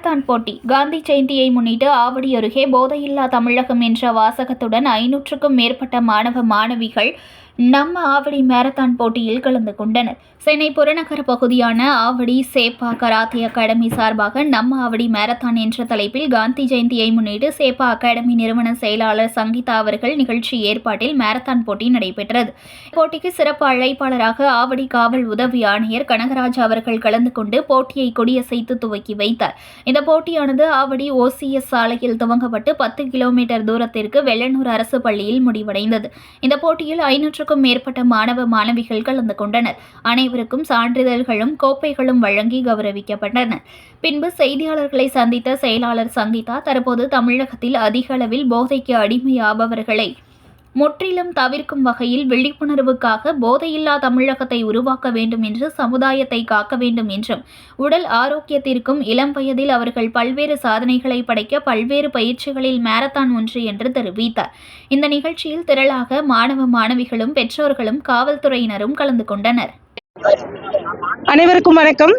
போட்டி. காந்தி ஜெயந்தியை முன்னிட்டு ஆவடி அருகே போதையில்லா தமிழகம் என்ற வாசகத்துடன் ஐநூற்றுக்கும் மேற்பட்ட மாணவ மாணவிகள் நம்ம ஆவடி மேரத்தான் போட்டியில் கலந்து கொண்டனர். சென்னை புறநகர் பகுதியான ஆவடி சேப்பா கராத்தே அகாடமி சார்பாக நம்ம ஆவடி மேரத்தான் என்ற தலைப்பில் காந்தி ஜெயந்தியை முன்னிட்டு சேப்பா அகாடமி நிறுவன செயலாளர் சங்கீதா அவர்கள் நிகழ்ச்சி ஏற்பாட்டில் மேரத்தான் போட்டி நடைபெற்றது. போட்டிக்கு சிறப்பு அழைப்பாளராக ஆவடி காவல் உதவி ஆணையர் கனகராஜ் அவர்கள் கலந்து கொண்டு போட்டியை கொடியசைத்து துவக்கி வைத்தார். இந்த போட்டியானது ஆவடி ஓசிஎஸ் சாலையில் துவங்கப்பட்டு பத்து கிலோமீட்டர் தூரத்திற்கு வெள்ளனூர் அரசு பள்ளியில் முடிவடைந்தது. இந்த போட்டியில் ஐநூற்றுக்கும் மேற்பட்ட மாணவ மாணவிகள் கலந்து கொண்டனர். அனைவருக்கும் சான்றிதழ்களும் கோப்பைகளும் வழங்கி கௌரவிக்கப்பட்டன. பின்பு செய்தியாளர்களை சந்தித்த செயலாளர் சங்கீதா தற்போது தமிழகத்தில் அதிக அளவில் போதைக்கு அடிமையாபவர்களை முற்றிலும் தவிர்க்கும் வகையில் விழிப்புணர்வுக்காக போதையில்லா தமிழகத்தை உருவாக்க வேண்டும் என்று சமுதாயத்தை காக்க வேண்டும் என்றும் உடல் ஆரோக்கியத்திற்கும் இளம் வயதில் அவர்கள் பல்வேறு சாதனைகளை படைக்க பல்வேறு பயிற்சிகளில் மாரத்தான் ஒன்று என்று தெரிவித்தார். இந்த நிகழ்ச்சியில் திரளாக மாணவ மாணவிகளும் பெற்றோர்களும் காவல்துறையினரும் கலந்து கொண்டனர். அனைவருக்கும் வணக்கம்.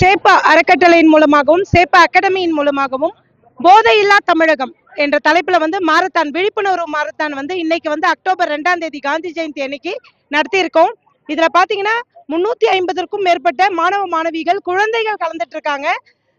சேப்பா அறக்கட்டளையின் மூலமாகவும் சேப்பா அகாடமியின் மூலமாகவும் போதையில்லா தமிழகம் என்ற தலைப்புல வந்து மாரத்தான் விழிப்புணர்வு மாரத்தான் வந்து இன்னைக்கு வந்து அக்டோபர் ரெண்டாம் தேதி காந்தி ஜெயந்தி அன்னைக்கு நடத்தியிருக்கோம். இதுல பாத்தீங்கன்னா முன்னூத்தி ஐம்பதற்கும் மேற்பட்ட மாணவ மாணவிகள் குழந்தைகள் கலந்துட்டு இருக்காங்க.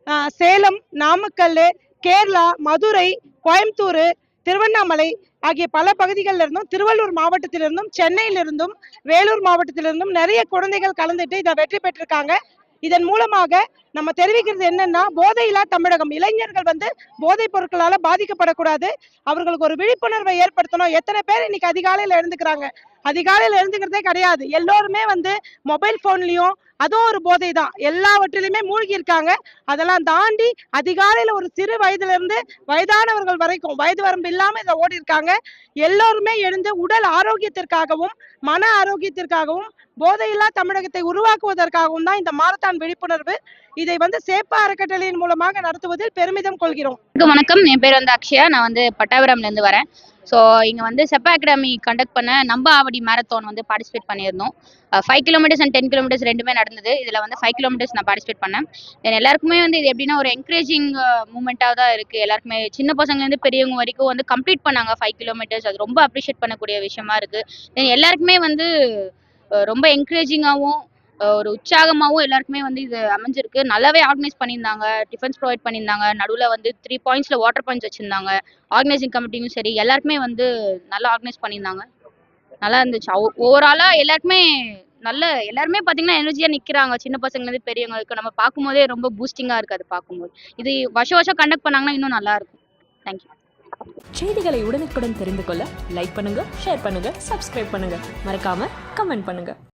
ஆஹ் சேலம் நாமக்கல் கேரளா மதுரை கோயம்புத்தூர் திருவண்ணாமலை ஆகிய பல பகுதிகளில் இருந்தும் திருவள்ளூர் மாவட்டத்திலிருந்தும் சென்னையிலிருந்தும் வேலூர் மாவட்டத்திலிருந்தும் நிறைய குழந்தைகள் கலந்துட்டு இதை வெற்றி பெற்றிருக்காங்க. இதன் மூலமாக நம்ம தெரிவிக்கிறது என்னன்னா போதையில்லா தமிழகம். இளைஞர்கள் வந்து போதைப் பொருட்களால பாதிக்கப்படக்கூடாது. அவர்களுக்கு ஒரு விழிப்புணர்வை ஏற்படுத்தணும். எத்தனை பேர் இன்னைக்கு அதிகாலையில எழுந்துக்கிறாங்க? அதிகாலையில் எழுந்துக்கிறதே கிடையாது. எல்லோருமே வந்து மொபைல் ஃபோன்லேயும் அதுவும் ஒரு போதை தான் எல்லாவற்றிலுமே மூழ்கி இருக்காங்க அதெல்லாம் தாண்டி அதிகாலையில் ஒரு சிறு வயதுல இருந்து வயதானவர்கள் வரைக்கும் வயது வரம்பு இல்லாமல் இதை ஓடி இருக்காங்க எல்லோருமே எழுந்து உடல் ஆரோக்கியத்திற்காகவும் மன ஆரோக்கியத்திற்காகவும் போதையில்லா தமிழகத்தை உருவாக்குவதற்காகவும் தான் இந்த மாரத்தான் விழிப்புணர்வு இதை வந்து சேப்பா அறக்கட்டளையின் மூலமாக நடத்துவதில் பெருமிதம் கொள்கிறோம். வணக்கம் வணக்கம். என் பேர் வந்து அக்ஷயா. நான் வந்து பட்டாபுரம்லேருந்து வரேன். ஸோ இங்கே வந்து செப்பா அகாடமி கண்டக்ட் பண்ண நம்ப ஆவடி மேரத்தான் வந்து பார்ட்டிசிபேட் பண்ணியிருந்தோம். Five kilometres and ten kilometres ரெண்டுமே நடந்தது. இதில் வந்து ஃபைவ் கிலோமீட்டர்ஸ் நான் பார்ட்டிசிபேட் பண்ணேன். தென் எல்லாருக்குமே வந்து இது எப்படின்னா ஒரு என்கரேஜிங் மூமெண்ட்டாக தான் இருக்குது எல்லாருக்குமே சின்ன பசங்கலேருந்து பெரியவங்க வரைக்கும் வந்து கம்ப்ளீட் பண்ணாங்க ஃபைவ் கிலோமீட்டர்ஸ் அது ரொம்ப அப்ரிஷியேட் பண்ணக்கூடிய விஷயமா இருக்குது தென் எல்லாருக்குமே வந்து ரொம்ப என்கரேஜிங்காகவும் ஒரு உற்சாகமாகவும் எல்லாருக்குமே வந்து இது அமைஞ்சிருக்கு. நல்லாவே ஆர்கனைஸ் பண்ணியிருந்தாங்க. டிஃபன்ஸ் ப்ரொவைட் பண்ணியிருந்தாங்க. நடுவில் வந்து த்ரீ பாயிண்ட்ஸில் வாட்டர் பாயிண்ட்ஸ் வச்சுருந்தாங்க. ஆர்கனைசிங் கமிட்டியும் சரி எல்லாருக்குமே வந்து நல்லா ஆர்கனைஸ் பண்ணியிருந்தாங்க. நல்லா இருந்துச்சு. ஓவராலாக எல்லாருக்குமே நல்ல எல்லாருமே பார்த்தீங்கன்னா எனர்ஜியாக நிற்கிறாங்க சின்ன பசங்கலேருந்து பெரியவங்களுக்கு. நம்ம பார்க்கும்போதே ரொம்ப பூஸ்டிங்காக இருக்குது அது பார்க்கும்போது. இது வருஷம் வருஷம் கண்டக்ட் பண்ணாங்கன்னா இன்னும் நல்லா இருக்கும். தேங்க்யூ செய்திகளை உடனுக்குடன் தெரிந்து கொள்ள லைக் பண்ணுங்க ஷேர் பண்ணுங்க சப்ஸ்கிரைப் பண்ணுங்க. மறக்காம கமெண்ட் பண்ணுங்க.